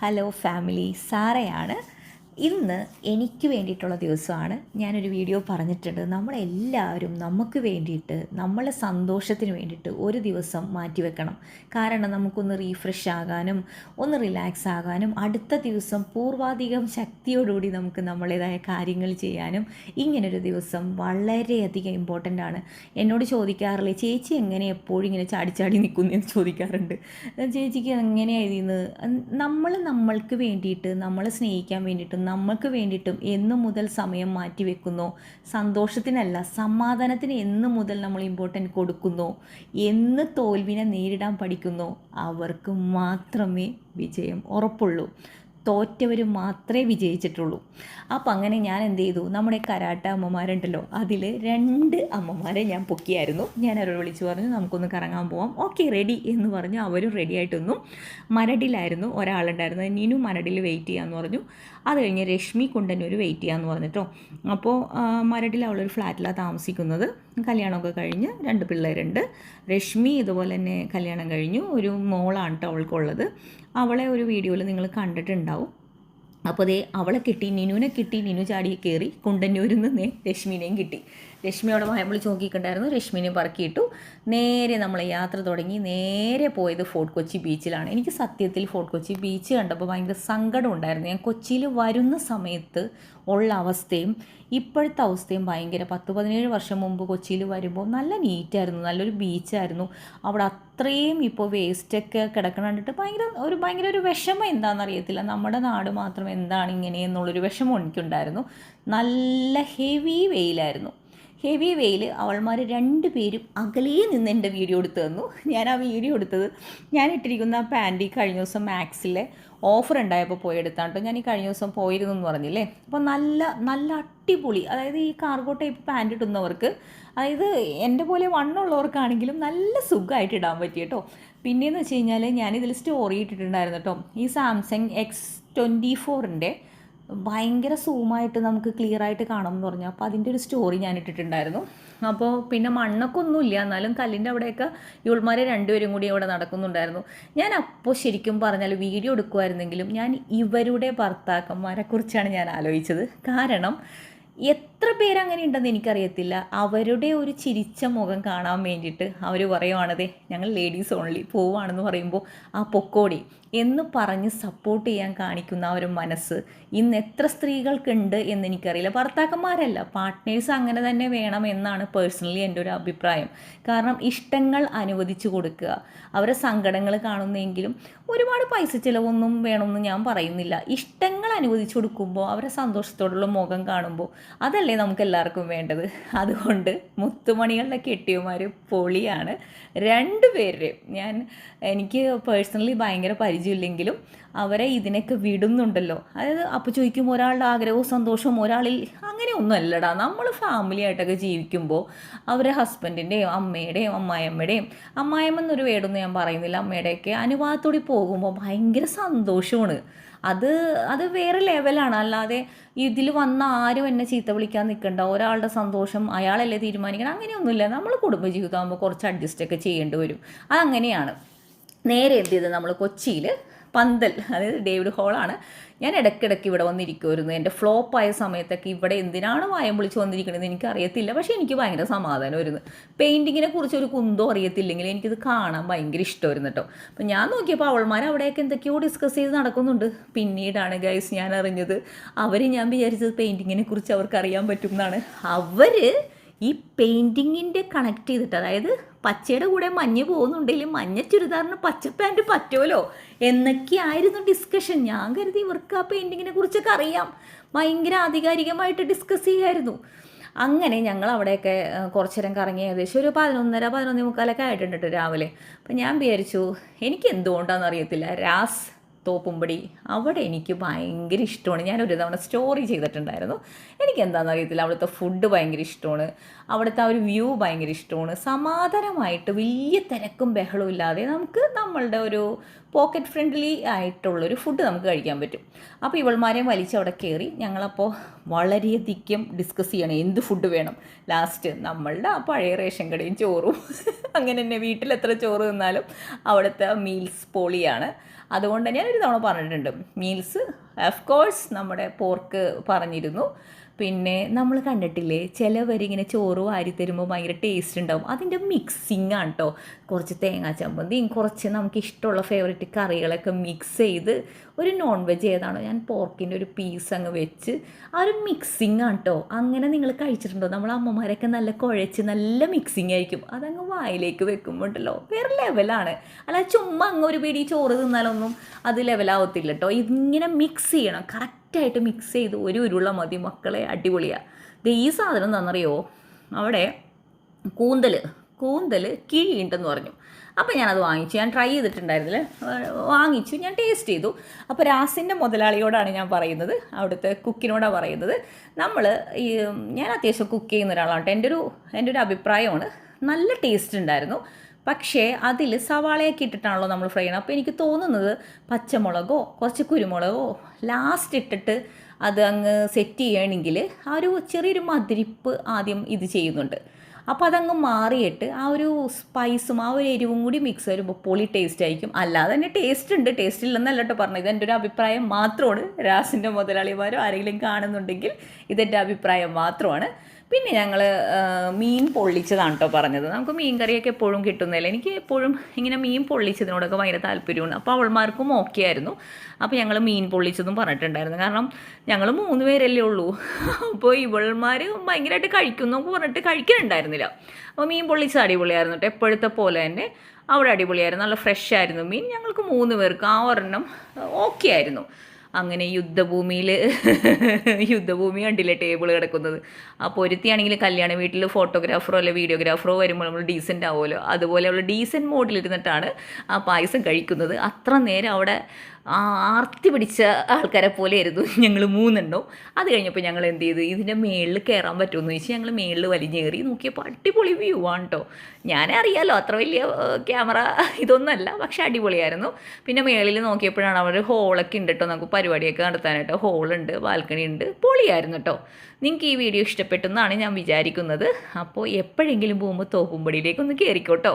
Hello family സാറയാണ്. ഇന്ന് എനിക്ക് വേണ്ടിയിട്ടുള്ള ദിവസമാണ് ഞാനൊരു വീഡിയോ പറഞ്ഞിട്ടുണ്ട്. നമ്മളെല്ലാവരും നമുക്ക് വേണ്ടിയിട്ട് നമ്മളെ സന്തോഷത്തിന് വേണ്ടിയിട്ട് ഒരു ദിവസം മാറ്റിവെക്കണം കാരണം നമുക്കൊന്ന് റീഫ്രഷ് ആകാനും ഒന്ന് റിലാക്സ് ആകാനും അടുത്ത ദിവസം പൂർവാധികം ശക്തിയോടുകൂടി നമുക്ക് നമ്മളേതായ കാര്യങ്ങൾ ചെയ്യാനും ഇങ്ങനൊരു ദിവസം വളരെയധികം ഇമ്പോർട്ടന്റ് ആണ്. എന്നോട് ചോദിക്കാറില്ലേ ചേച്ചി എങ്ങനെ എപ്പോഴും ഇങ്ങനെ ചാടിച്ചാടി ചാടി നിൽക്കുന്നു? എന്ന് ചോദിക്കാറുണ്ട്. ചേച്ചിക്ക് എങ്ങനെയാണ് ഇതിന്ന്? നമ്മൾ നമ്മൾക്ക് വേണ്ടിയിട്ട് നമ്മളെ സ്നേഹിക്കാൻ വേണ്ടിയിട്ടും നമ്മൾക്ക് വേണ്ടിയിട്ടും എന്നു മുതൽ സമയം മാറ്റിവെക്കുന്നു സന്തോഷത്തിനല്ല സമാധാനത്തിന് എന്ന് മുതൽ നമ്മൾ ഇമ്പോർട്ടന്റ് കൊടുക്കുന്നു. എന്ന് തോൽവിനെ നേരിടാൻ പഠിക്കുന്നു. അവർക്ക് മാത്രമേ വിജയം ഉറപ്പുള്ളൂ. തോറ്റവർ മാത്രമേ വിജയിച്ചിട്ടുള്ളൂ. അപ്പം അങ്ങനെ ഞാൻ എന്ത് ചെയ്തു? നമ്മുടെ കരാട്ട അമ്മമാരുണ്ടല്ലോ അതിൽ രണ്ട് അമ്മമാരെ ഞാൻ പൊക്കിയായിരുന്നു. ഞാൻ അവരോട് വിളിച്ചു പറഞ്ഞു നമുക്കൊന്ന് കറങ്ങാൻ പോവാം. ഓക്കെ റെഡി എന്ന് പറഞ്ഞു. അവരും റെഡി ആയിട്ടൊന്നും മരടിലായിരുന്നു ഒരാളുണ്ടായിരുന്നു. നീനു മരടിൽ വെയിറ്റ് ചെയ്യാമെന്ന് പറഞ്ഞു. അത് കഴിഞ്ഞ് രശ്മി കുണ്ടന്നൂർ വെയിറ്റ് ചെയ്യാമെന്ന് പറഞ്ഞിട്ടോ. അപ്പോൾ മരടിൽ അവളൊരു ഫ്ലാറ്റിലാണ് താമസിക്കുന്നത്. കല്യാണമൊക്കെ കഴിഞ്ഞ് രണ്ട് പിള്ളേരുണ്ട്. രശ്മി ഇതുപോലെ തന്നെ കല്യാണം കഴിഞ്ഞു. ഒരു മോളാണ് കേട്ടോ അവൾക്കുള്ളത്. അവളെ ഒരു വീഡിയോയിൽ നിങ്ങൾ കണ്ടിട്ടുണ്ടാവും. അപ്പോൾ അതേ അവളെ കിട്ടി നിനുവിനെ കിട്ടി നിനു ചാടി കയറി കുണ്ടന്നൂരിൽ നിന്ന് രശ്മിനെയും കിട്ടി. രശ്മി അവിടെ നമ്മൾ ചോക്കിയിട്ടുണ്ടായിരുന്നു രശ്മിനെ പറക്കിയിട്ടു. നേരെ നമ്മൾ യാത്ര തുടങ്ങി. നേരെ പോയത് ഫോർട്ട് കൊച്ചി ബീച്ചിലാണ്. എനിക്ക് സത്യത്തിൽ ഫോർട്ട് കൊച്ചി ബീച്ച് കണ്ടപ്പോൾ ഭയങ്കര സങ്കടം ഉണ്ടായിരുന്നു. ഞാൻ കൊച്ചിയിൽ വരുന്ന സമയത്ത് ഉള്ള അവസ്ഥയും ഇപ്പോഴത്തെ അവസ്ഥയും ഭയങ്കര. പത്ത് പതിനേഴ് വർഷം മുമ്പ് കൊച്ചിയിൽ വരുമ്പോൾ നല്ല നീറ്റായിരുന്നു. നല്ലൊരു ബീച്ചായിരുന്നു. അവിടെ അത്രയും ഇപ്പോൾ വേസ്റ്റൊക്കെ കിടക്കണ കണ്ടിട്ട് ഭയങ്കര ഒരു ഭയങ്കര ഒരു വിഷമം എന്താണെന്ന് അറിയത്തില്ല നമ്മുടെ നാട് മാത്രം എന്താണ് ഇങ്ങനെ എന്നുള്ളൊരു വിഷമം എനിക്കുണ്ടായിരുന്നു. നല്ല ഹെവി വെയിലായിരുന്നു. ഹെവി വെയിൽ അവൾമാർ രണ്ട് പേരും അകലേ നിന്ന് എന്റെ വീഡിയോ എടുത്തു തന്നു. ഞാൻ ആ വീഡിയോ എടുത്തത് ഞാൻ ഇട്ടിരിക്കുന്ന പാന്റ് കഴിഞ്ഞ ദിവസം മാക്സിലെ ഓഫർ ഉണ്ടായപ്പോൾ പോയി എടുത്താണ് കേട്ടോ ഞാൻ ഈ കഴിഞ്ഞ ദിവസം പോയിരുന്നു എന്ന് പറഞ്ഞില്ലേ? അപ്പോൾ നല്ല നല്ല അടിപൊളി അതായത് ഈ കാർഗോ ടൈപ്പ് പാന്റ് ഇടുന്നവർക്ക് അതായത് എന്റെ പോലെ വണ്ണുള്ളവർക്കാണെങ്കിലും നല്ല സുഖമായിട്ട് ഇടാൻ പറ്റി കേട്ടോ പിന്നെയെന്ന് വെച്ച് കഴിഞ്ഞാൽ ഞാനിതിൽ സ്റ്റോറി ഇട്ടിട്ടുണ്ടായിരുന്നു കേട്ടോ ഈ സാംസങ് എക്സ് ട്വന്റി ഫോറിന്റെ ഭയങ്കര സൂമായിട്ട് നമുക്ക് ക്ലിയർ ആയിട്ട് കാണാമെന്ന് പറഞ്ഞു. അപ്പോൾ അതിന്റെ ഒരു സ്റ്റോറി ഞാൻ ഇട്ടിട്ടുണ്ടായിരുന്നു. അപ്പോൾ പിന്നെ മണ്ണൊക്കെ ഒന്നുമില്ല എന്നാലും കല്ലിന്റെ അവിടെയൊക്കെ ഇവൾമാരെ രണ്ടുപേരും കൂടി അവിടെ നടക്കുന്നുണ്ടായിരുന്നു. ഞാൻ അപ്പോൾ ശരിക്കും പറഞ്ഞാൽ വീഡിയോ എടുക്കുമായിരുന്നെങ്കിലും ഞാൻ ഇവരുടെ ഭർത്താക്കന്മാരെ കുറിച്ചാണ് ഞാൻ ആലോചിച്ചത്. കാരണം എത്ര പേരങ്ങനെ ഉണ്ടെന്ന് എനിക്കറിയത്തില്ല. അവരുടെ ഒരു ചിരിച്ച മുഖം കാണാൻ വേണ്ടിയിട്ട് അവർ പറയുവാണതേ ഞങ്ങൾ ലേഡീസ് ഓൺലി പോവാണെന്ന് പറയുമ്പോൾ ആ പൊക്കോടി എന്ന് പറഞ്ഞ് സപ്പോർട്ട് ചെയ്യാൻ കാണിക്കുന്ന ആ ഒരു മനസ്സ് ഇന്ന് എത്ര സ്ത്രീകൾക്കുണ്ട് എന്ന് എനിക്കറിയില്ല. ഭർത്താക്കന്മാരല്ല പാർട്ട്നേഴ്സ് അങ്ങനെ തന്നെ വേണം എന്നാണ് പേഴ്സണലി എന്റെ ഒരു അഭിപ്രായം. കാരണം ഇഷ്ടങ്ങൾ അനുവദിച്ചു കൊടുക്കുക. അവരെ സങ്കടങ്ങൾ കാണുന്നെങ്കിലും ഒരുപാട് പൈസ ചിലവൊന്നും വേണമെന്ന് ഞാൻ പറയുന്നില്ല. ഇഷ്ടങ്ങൾ അനുവദിച്ചു കൊടുക്കുമ്പോൾ അവരെ സന്തോഷത്തോടുള്ള മുഖം കാണുമ്പോൾ അതല്ലേ നമുക്ക് എല്ലാവർക്കും വേണ്ടത്? അതുകൊണ്ട് മുത്തുമണികളുടെ കെട്ടിയമാർ പൊളിയാണ്. രണ്ടുപേരുടെയും ഞാൻ എനിക്ക് പേഴ്സണലി ഭയങ്കര പരിചയമില്ലെങ്കിലും അവരെ ഇതിനൊക്കെ വിടുന്നുണ്ടല്ലോ. അതായത് അപ്പോൾ ചോദിക്കും ഒരാളുടെ ആഗ്രഹവും സന്തോഷവും ഒരാളിൽ അങ്ങനെ അല്ലടാ നമ്മൾ ഫാമിലി ആയിട്ടൊക്കെ ജീവിക്കുമ്പോൾ അവരെ ഹസ്ബൻഡിന്റെയും അമ്മയുടെയും അമ്മായിയമ്മയുടെയും അമ്മായിയമ്മ എന്നൊരു വേടൊന്നും ഞാൻ പറയുന്നില്ല. അമ്മയുടെയൊക്കെ അനുവാദത്തോടെ പോകുമ്പോൾ ഭയങ്കര സന്തോഷമാണ്. അത് അത് വേറെ ലെവലാണ് അല്ലാതെ ഇതിൽ വന്ന ആരും എന്നെ ചീത്ത വിളിക്കാൻ നിൽക്കണ്ട ഒരാളുടെ സന്തോഷം അയാളല്ലേ തീരുമാനിക്കണം. അങ്ങനെയൊന്നുമില്ല. നമ്മൾ കുടുംബജീവിതമാകുമ്പോൾ കുറച്ച് അഡ്ജസ്റ്റ് ഒക്കെ ചെയ്യേണ്ടി വരും. അതങ്ങനെയാണ്. നേരെ എന്ത് ചെയ്ത്? നമ്മൾ കൊച്ചിയിൽ പന്തൽ അതായത് ഡേവിഡ് ഹോളാണ്. ഞാൻ ഇടയ്ക്കിടയ്ക്ക് ഇവിടെ വന്നിരിക്കുമായിരുന്നു എന്റെ ഫ്ലോപ്പായ സമയത്തൊക്കെ ഇവിടെ എന്തിനാണ് വായം വിളിച്ച് എനിക്ക് എനിക്കറിയത്തില്ല. പക്ഷേ എനിക്ക് ഭയങ്കര സമാധാനമായിരുന്നു. പെയിന്റിങ്ങിനെ കുറിച്ച് ഒരു കുന്തോ അറിയത്തില്ലെങ്കിൽ എനിക്കിത് കാണാൻ ഭയങ്കര ഇഷ്ടമായിരുന്നു കേട്ടോ. അപ്പം ഞാൻ നോക്കിയപ്പോൾ അവൾമാർ അവിടെയൊക്കെ എന്തൊക്കെയോ ഡിസ്കസ് ചെയ്ത് നടക്കുന്നുണ്ട്. പിന്നീടാണ് ഗൈസ് ഞാൻ അറിഞ്ഞത്. അവർ ഞാൻ വിചാരിച്ചത് പെയിന്റിങ്ങിനെ കുറിച്ച് അവർക്ക് അറിയാൻ പറ്റും എന്നാണ്. അവർ ഈ പെയിന്റിങ്ങിന്റെ കണക്ട് ചെയ്തിട്ട് അതായത് പച്ചയുടെ കൂടെ മഞ്ഞ് പോകുന്നുണ്ടെങ്കിലും മഞ്ഞ ചുരിദാറിന് പച്ച പാന്റ് പറ്റുമല്ലോ എന്നൊക്കെയായിരുന്നു ഡിസ്കഷൻ ഞാൻ കരുതി ഇവർക്ക് ആ പെയിന്റിങ്ങിനെ കുറിച്ചൊക്കെ അറിയാം. ഭയങ്കര ആധികാരികമായിട്ട് ഡിസ്കസ് ചെയ്യായിരുന്നു. അങ്ങനെ ഞങ്ങൾ അവിടെയൊക്കെ കുറച്ച് നേരം കറങ്ങി ഏകദേശം ഒരു പതിനൊന്നര പതിനൊന്നേ മുക്കാലൊക്കെ ആയിട്ടുണ്ട് രാവിലെ. അപ്പം ഞാൻ വിചാരിച്ചു എനിക്ക് എന്തുകൊണ്ടാണെന്ന് അറിയത്തില്ല. രാസ് തോപ്പുംപടി. അവിടെ എനിക്ക് ഭയങ്കര ഇഷ്ടമാണ്. ഞാൻ ഒരു തവണ സ്റ്റോറി ചെയ്തിട്ടുണ്ടായിരുന്നു. എനിക്ക് എന്താണെന്ന് അറിയത്തില്ല. അവിടുത്തെ ഫുഡ് ഭയങ്കര ഇഷ്ടമാണ്. അവിടുത്തെ ആ ഒരു വ്യൂ ഭയങ്കര ഇഷ്ടമാണ്. സമാധാനമായിട്ട് വലിയ തിരക്കും ബഹളവും ഇല്ലാതെ നമുക്ക് നമ്മളുടെ ഒരു പോക്കറ്റ് ഫ്രണ്ട്ലി ആയിട്ടുള്ളൊരു ഫുഡ് നമുക്ക് കഴിക്കാൻ പറ്റും. അപ്പോൾ ഇവൾമാരെയും വലിച്ച് അവിടെ കയറി ഞങ്ങളപ്പോൾ വളരെയധികം ഡിസ്കസ് ചെയ്യണം. എന്ത് ഫുഡ് വേണം? ലാസ്റ്റ് നമ്മളുടെ ആ പഴയ റേഷൻ കടയും ചോറും. അങ്ങനെ തന്നെ വീട്ടിൽ എത്ര ചോറ് തിന്നാലും അവിടുത്തെ മീൽസ് പോളിയാണ്. അതുകൊണ്ട് ഒരു തവണ പറഞ്ഞിട്ടുണ്ട്. മീൽസ് ഓഫ് കോഴ്സ് നമ്മുടെ പോർക്ക് പറഞ്ഞിരുന്നു. പിന്നെ നമ്മൾ കണ്ടിട്ടില്ലേ ചിലവരിങ്ങനെ ചോറ് വാരി തരുമ്പോൾ ഭയങ്കര ടേസ്റ്റ് ഉണ്ടാവും. അതിന്റെ മിക്സിങ് ആണ് കേട്ടോ കുറച്ച് തേങ്ങാ ചമ്മന്തിയും കുറച്ച് നമുക്ക് ഇഷ്ടമുള്ള ഫേവറേറ്റ് കറികളൊക്കെ മിക്സ് ചെയ്ത് ഒരു നോൺ വെജ് ഏതാണോ ഞാൻ പോർക്കിന്റെ ഒരു പീസ് അങ്ങ് വെച്ച് ആ ഒരു മിക്സിങ് ആണ് കേട്ടോ അങ്ങനെ നിങ്ങൾ കഴിച്ചിട്ടുണ്ടോ? നമ്മൾ അമ്മമാരൊക്കെ നല്ല കുഴച്ച് നല്ല മിക്സിങ് ആയിരിക്കും. അതങ്ങ് വായിലേക്ക് വെക്കുമ്പോൾ ഉണ്ടല്ലോ വേറെ ലെവലാണ് അല്ല ചുമ്മാ അങ്ങ് ഒരു പിടി ചോറ് തിന്നാലൊന്നും അത് ലെവലാവത്തില്ല കേട്ടോ ഇങ്ങനെ മിക്സ് ചെയ്യണം. കറക്റ്റായിട്ട് മിക്സ് ചെയ്ത് ഒരു ഉരുള മതി മക്കളെ അടിപൊളിയാണ് ദേ ഈ സാധനം എന്താണെന്നറിയോ? അവിടെ കൂന്തൽ കൂന്തൽ കിഴിയുണ്ടെന്ന് പറഞ്ഞു. അപ്പോൾ ഞാനത് വാങ്ങിച്ചു. ഞാൻ ട്രൈ ചെയ്തിട്ടുണ്ടായിരുന്നില്ല. വാങ്ങിച്ചു. ഞാൻ ടേസ്റ്റ് ചെയ്തു. അപ്പോൾ രാസിന്റെ മുതലാളിയോടാണ് ഞാൻ പറയുന്നത്. അവിടുത്തെ കുക്കിനോടാണ് പറയുന്നത്. നമ്മൾ ഈ ഞാൻ അത്യാവശ്യം കുക്ക് ചെയ്യുന്ന ഒരാളാണ് എന്റെ ഒരു എന്റെ ഒരു അഭിപ്രായമാണ്. നല്ല ടേസ്റ്റ് ഉണ്ടായിരുന്നു. പക്ഷേ അതിൽ സവാളയൊക്കെ ഇട്ടിട്ടാണല്ലോ നമ്മൾ ഫ്രൈ ചെയ്യണം അപ്പോൾ എനിക്ക് തോന്നുന്നത് പച്ചമുളകോ കുറച്ച് കുരുമുളകോ ലാസ്റ്റ് ഇട്ടിട്ട് അത് അങ്ങ് സെറ്റ് ചെയ്യണമെങ്കിൽ ആ ഒരു ചെറിയൊരു മതിരിപ്പ് ആദ്യം ഇത് ചെയ്യുന്നുണ്ട്. അപ്പോൾ അതങ്ങ് മാറിയിട്ട് ആ ഒരു സ്പൈസും ആ ഒരു എരിവും കൂടി മിക്സ് വരുമ്പോൾ പൊളി ടേസ്റ്റ് ആയിരിക്കും. അല്ലാതെ തന്നെ ടേസ്റ്റ് ഉണ്ട്. ടേസ്റ്റ് ഇല്ലെന്നല്ല കേട്ടോ പറഞ്ഞത്. ഇതെന്റെ ഒരു അഭിപ്രായം മാത്രമാണ്. രാസിന്റെ മുതലാളിമാരോ ആരെങ്കിലും കാണുന്നുണ്ടെങ്കിൽ ഇതെന്റെ അഭിപ്രായം മാത്രമാണ്. പിന്നെ ഞങ്ങൾ മീൻ പൊള്ളിച്ചതാണ് കേട്ടോ പറഞ്ഞത്. നമുക്ക് മീൻ കറിയൊക്കെ എപ്പോഴും കിട്ടുന്നില്ല എനിക്ക് എപ്പോഴും ഇങ്ങനെ മീൻ പൊള്ളിച്ചതിനോടൊക്കെ ഭയങ്കര താല്പര്യമുണ്ട് അപ്പോൾ അവൾമാർക്കും ഓക്കെ ആയിരുന്നു. അപ്പോൾ ഞങ്ങൾ മീൻ പൊള്ളിച്ചതും പറഞ്ഞിട്ടുണ്ടായിരുന്നു. കാരണം ഞങ്ങൾ മൂന്ന് പേരല്ലേ ഉള്ളൂ. അപ്പോൾ ഇവൾമാർ ഭയങ്കരമായിട്ട് കഴിക്കുന്നു പറഞ്ഞിട്ട് കഴിക്കുന്നുണ്ടായിരുന്നില്ല അപ്പോൾ മീൻ പൊള്ളിച്ചത് അടിപൊളിയായിരുന്നു കേട്ടോ എപ്പോഴത്തെ പോലെ തന്നെ അവിടെ അടിപൊളിയായിരുന്നു. നല്ല ഫ്രഷ് ആയിരുന്നു മീൻ. ഞങ്ങൾക്ക് മൂന്ന് പേർക്ക് ആ ഒരെണ്ണം ഓക്കെ ആയിരുന്നു. അങ്ങനെ യുദ്ധഭൂമിയിൽ യുദ്ധഭൂമി കണ്ടില്ലേ ടേബിൾ കിടക്കുന്നത്? ആ ഒരുത്തിയാണെങ്കിൽ കല്യാണ വീട്ടിൽ ഫോട്ടോഗ്രാഫറോ അല്ലെ വീഡിയോഗ്രാഫറോ വരുമ്പോൾ നമ്മൾ ഡീസന്റ് ആവുമല്ലോ. അതുപോലെ അവൾ ഡീസന്റ് മോഡിലിരുന്നിട്ടാണ് ആ പായസം കഴിക്കുന്നത്. അത്ര നേരം അവിടെ ആർത്തി പിടിച്ച ആൾക്കാരെ പോലെ ആയിരുന്നു ഞങ്ങൾ മൂന്നെണ്ണവും അത് കഴിഞ്ഞപ്പോൾ ഞങ്ങൾ എന്ത് ചെയ്തു? ഇതിന്റെ മേളിൽ കയറാൻ പറ്റുമെന്ന് ചോദിച്ചാൽ ഞങ്ങൾ മേളിൽ വലിഞ്ഞേറി നോക്കിയപ്പോൾ അടിപൊളി വ്യൂ ആണ് കേട്ടോ ഞാനേ അറിയാലോ അത്ര വലിയ ക്യാമറ ഇതൊന്നുമല്ല പക്ഷെ അടിപൊളിയായിരുന്നു. പിന്നെ മേളിൽ നോക്കിയപ്പോഴാണ് അവിടെ ഹോളൊക്കെ ഉണ്ട് കേട്ടോ നമുക്ക് പരിപാടിയൊക്കെ നടത്താനായിട്ട്. ഹോളുണ്ട് ബാൽക്കണി ഉണ്ട് പൊളിയായിരുന്നു കേട്ടോ നിങ്ങൾക്ക് ഈ വീഡിയോ ഇഷ്ടപ്പെട്ടെന്നാണ് ഞാൻ വിചാരിക്കുന്നത്. അപ്പോൾ എപ്പോഴെങ്കിലും പോകുമ്പോൾ തോപ്പുംപടിയിലേക്ക് ഒന്ന് കയറിക്കോട്ടോ